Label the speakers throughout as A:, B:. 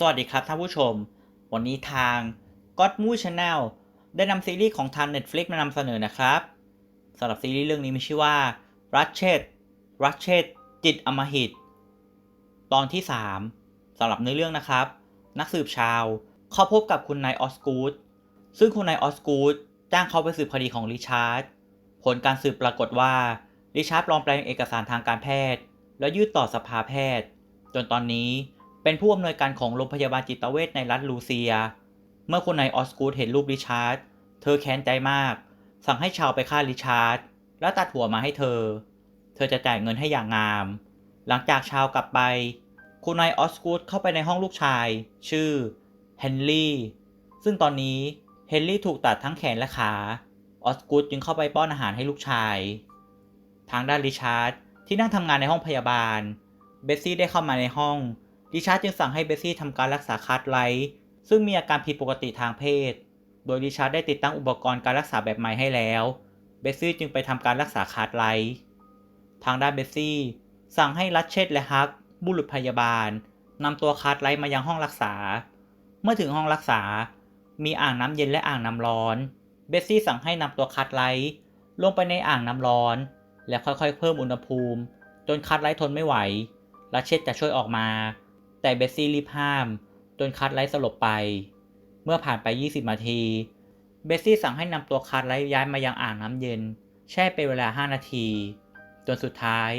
A: สวัสดีครับท่านผู้ชม วันนี้ทาง God m o o Channel ได้นำซีรีส์ของทาง Netflix มานำเสนอนะครับสำหรับซีรีส์เรื่องนี้มีชื่อว่ารัชเชตรัชเชตจิตอมหิต ตอนที่ 3สำหรับเนื้อเรื่องนะครับ นักสืบชาวเข้าพบกับคุณนายออสกูดซึ่งคุณนายออสกูดจ้างเขาไปสืบคดีของริชาร์ดผลการสืบปรากฏว่าริชาร์ดปลอมแปลงเอกสารทางการแพทย์ แล้วยื่นต่อสภาแพทย์ จนตอนนี้ เป็นผู้อำนวยการของโรงพยาบาลจิตเวชในรัฐลูเซีย เมื่อคุณนายออสกูดเห็นรูปริชาร์ด เธอแค้นใจมาก สั่งให้ชาวไปฆ่าริชาร์ด แล้วตัดหัวมาให้เธอ เธอจะจ่ายเงินให้อย่างงาม หลังจากชาวกลับไป คุณนายออสกูดเข้าไปในห้องลูกชาย ชื่อเฮนรี่ ซึ่งตอนนี้เฮนรี่ถูกตัดทั้งแขนและขา ออสกูดจึงเข้าไปป้อนอาหารให้ลูกชาย ทางด้านริชาร์ดที่นั่งทำงานในห้องพยาบาล เบสซี่ได้เข้ามาในห้อง ริชาร์ดจึงสั่งให้เบสซี่ทำการรักษาคาร์ดไลท์ซึ่งมีอาการผิดปกติทางเพศ โดยริชาร์ดได้ติดตั้งอุปกรณ์การรักษาแบบใหม่ให้แล้ว เบสซี่จึงไปทำการรักษาคาร์ดไลท์ทางด้านเบสซี่ สั่งให้รัชเชตและฮัก บุรุษพยาบาลนำตัวคาร์ดไลท์มายังห้องรักษา เมื่อถึงห้องรักษา มีอ่างน้ำเย็นและอ่างน้ำร้อน เบสซี่สั่งให้นำตัวคาร์ดไลท์ลงไปในอ่างน้ำร้อน และค่อยๆ เพิ่มอุณหภูมิ จนคาร์ดไลท์ทนไม่ไหวรัชเชตจะช่วยออกมา แต่เบสซี่รีบห้าม จนคาร์ดไลท์สลบไป เมื่อผ่านไป 20 นาที เบสซี่สั่งให้นำตัวคาร์ดไลท์ย้ายมายังอ่างน้ำเย็น แช่เป็นเวลา 5 นาที จนสุดท้าย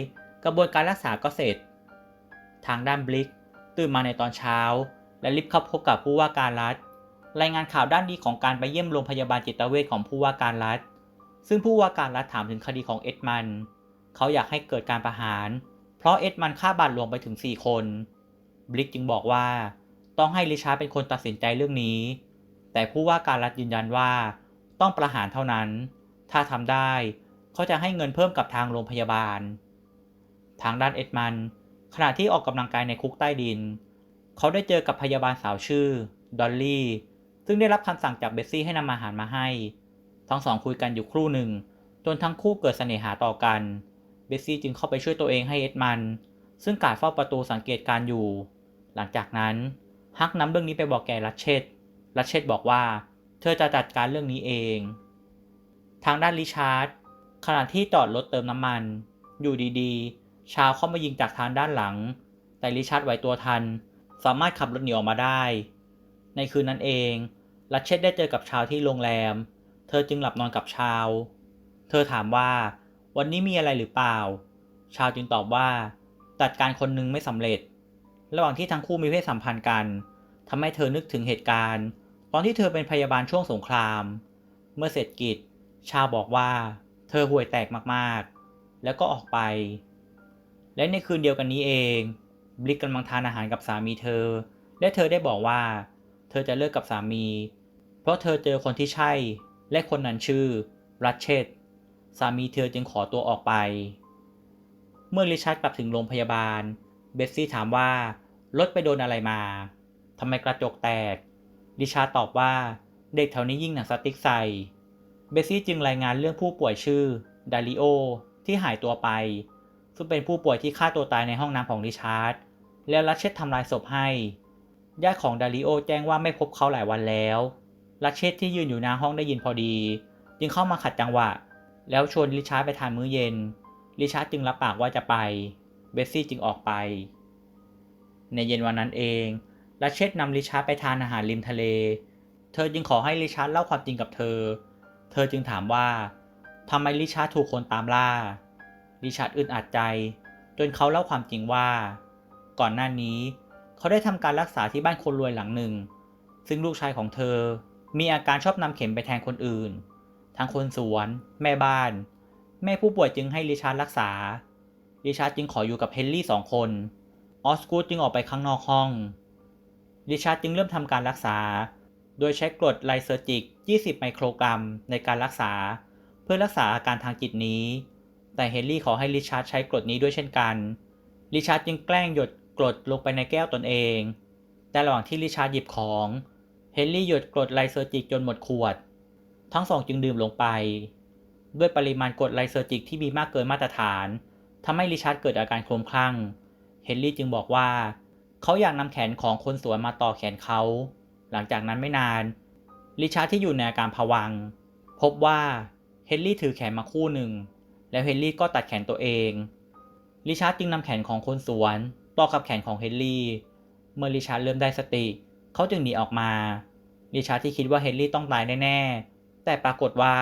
A: กระบวนการรักษาก็เสร็จ ทางด้านบลิกตื่นมาในตอนเช้า และรีบเข้าพบกับผู้ว่าการรัฐ รายงานข่าวด้านดีของการไปเยี่ยมโรงพยาบาลจิตเวชของผู้ว่าการรัฐ ซึ่งผู้ว่าการรัฐถามถึงคดีของเอ็ดมัน เขาอยากให้เกิดการประหาร เพราะเอ็ดมันฆ่าบาทหลวงไปถึง 4 คน บลิกจึงบอกว่า ต้องให้ริชาร์ดเป็นคนตัดสินใจเรื่องนี้ แต่ผู้ว่าการรัฐยืนยันว่า ต้องประหารเท่านั้น ถ้าทำได้เขาจะให้เงินเพิ่มกับทางโรงพยาบาล ทางด้านเอ็ดมัน ขณะที่ออกกำลังกายในคุกใต้ดิน เขาได้เจอกับพยาบาลสาวชื่อ ดอลลี่ ซึ่งได้รับคำสั่งจากเบสซี่ให้นำอาหารมาให้ ทั้งสองคุยกันอยู่ครู่หนึ่ง จนทั้งคู่เกิดเสน่หาต่อกัน เบสซี่จึงเข้าไปช่วยตัวเองให้เอ็ดมัน ซึ่งการเฝ้าประตูสังเกตการอยู่ หลังจากนั้นฮักนำเรื่องนี้ไปบอกแกรัชเชตรัชเชตบอกว่า เธอจะจัดการเรื่องนี้เอง ทางด้านริชาร์ดขณะที่จอดรถเติมน้ำมัน อยู่ดีๆ ชาวเข้ามายิงจากทางด้านหลัง แต่ริชาร์ดไหวตัวทัน สามารถขับรถหนีออกมาได้ ในคืนนั้นเองรัชเชตได้เจอกับชาวที่โรงแรม เธอจึงหลับนอนกับชาว เธอถามว่า วันนี้มีอะไรหรือเปล่า ชาวจึงตอบว่า จัดการคนหนึงไม่สำเร็จ ระหว่างที่ทั้งคู่มีเพศสัมพันธ์กันทำให้เธอนึกถึงเหตุการณ์ ตอนที่เธอเป็นพยาบาลช่วงสงคราม เมื่อเสร็จกิจ ชาวบอกว่า เธอห่วยแตกมากๆ แล้วก็ออกไป และในคืนเดียวกันนี้เอง บลิกกำลังทานอาหารกับสามีเธอ และเธอได้บอกว่า เธอจะเลิกกับสามี เพราะเธอเจอคนที่ใช่ และคนนั้นชื่อรัชเชตสามีเธอจึงขอตัวออกไป เมื่อริชาร์ดกลับถึงโรงพยาบาล เบสซี่ถามว่า รถไปโดนอะไรมาทำไมกระจกแตกริชาร์ตอบว่าเด็กแถวนี้ยิงหนังสติ๊กใส่ เบสซี่จึงรายงานเรื่องผู้ป่วยชื่อดาริโอที่หายตัวไป ซึ่งเป็นผู้ป่วยที่ฆ่าตัวตายในห้องน้ำของริชาร์ด แล้วรัชเชตทำลายศพให้ ญาติของดาริโอแจ้งว่าไม่พบเขาหลายวันแล้วรัชเชตที่ยืนอยู่หน้าห้องได้ยินพอดี จึงเข้ามาขัดจังหวะ แล้วชวนริชาร์ดไปทานมื้อเย็น ริชาร์ดจึงรับปากว่าจะไป เบสซี่จึงออกไป ในเย็นวันนั้นเองรัชเชตนำริชาร์ดไปทานอาหารริมทะเล เธอจึงขอให้ริชาร์ดเล่าความจริงกับเธอ เธอจึงถามว่าทำไมริชาร์ดถูกคนตามล่าริชาร์ดอึดอัดใจ จนเขาเล่าความจริงว่า ก่อนหน้านี้ เขาได้ทำการรักษาที่บ้านคนรวยหลังหนึ่ง ซึ่งลูกชายของเธอมีอาการชอบนำเข็มไปแทงคนอื่น ทั้งคนสวน แม่บ้าน แม่ผู้ป่วยจึงให้ริชาร์ดรักษาริชาร์ดจึงขออยู่กับเฮนรี่สองคน ออสกูดจึงออกไปข้างนอกห้องริชาร์ดจึงเริ่มทำการรักษา โดยใช้กรดไลเซอร์จิก 20 ไมโครกรัมในการรักษา เพื่อรักษาอาการทางจิตนี้ แต่เฮนรี่ขอให้ริชาร์ดใช้กรดนี้ด้วยเช่นกัน ริชาร์ดจึงแกล้งหยดกรดลงไปในแก้วตนเอง แต่ระหว่างที่ริชาร์ดหยิบของ เฮนรี่หยดกรดไลเซอร์จิกจนหมดขวด ทั้งสองจึงดื่มลงไป ด้วยปริมาณกรดไลเซอร์จิกที่มีมากเกินมาตรฐานทำให้ริชาร์ดเกิดอาการคลุมคลั่ง นรี่จึงบอกว่า เขาอยากนำแขนของคนสวยมาต่อแขนเขา หลังจากนั้นไม่นาน ริชาร์ดที่อยู่ในอาการผวัง พบว่าเฮนรี่ถือแขนมาคู่หนึ่ง แล้วเฮนรี่ก็ตัดแขนตัวเอง ริชาร์ดจึงนำแขนของคนสวน ต่อกับแขนของเฮนรี่ เมื่อริชาร์ดเริ่มได้สติ เขาจึงหนีออกมา ริชาร์ดที่คิดว่าเฮนรี่ต้องตายแน่ๆ แต่ปรากฏว่า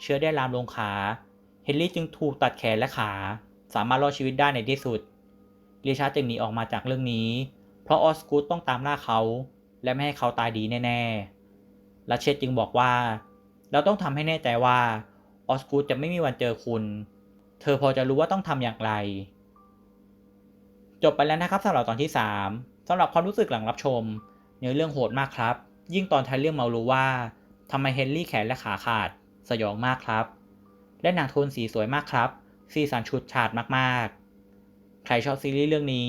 A: เชื้อได้ลามลงขา เฮนรี่จึงถูกตัดแขนและขา สามารถรอดชีวิตได้ในที่สุด ริชาร์ดจึงหนีออกมาจากเรื่องนี้ เพราะออสกูตต้องตามล่าเขา และไม่ให้เขาตายดีแน่ๆลัชเชตจึงบอกว่า เราต้องทำให้แน่ใจว่าออสกูตจะไม่มีวันเจอคุณ เธอพอจะรู้ว่าต้องทำอย่างไร จบไปแล้วนะครับสำหรับตอนที่ 3สำหรับความรู้สึกหลังรับชม เนื้อเรื่องโหดมากครับ ยิ่งตอนท้ายเรื่องมารู้ว่าทำไมเฮนรี่แขนและขาขาด สยองมากครับ และหนังโทนสีสวยมากครับ สีสันชุดฉาดมากๆ ใครชอบซีรีส์เรื่องนี้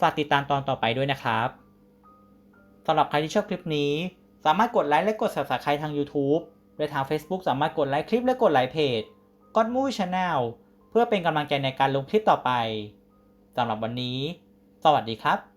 A: ฝากติดตามตอนต่อไปด้วยนะครับสำหรับใครที่ชอบคลิปนี้ สามารถกดไลค์และกด subscribe ทาง YouTube และทาง Facebook สามารถกดไลค์คลิปและกดไลค์เพจก็อดมูชาแนลเพื่อเป็นกำลังใจในการลงคลิปต่อไปสำหรับวันนี้ สวัสดีครับ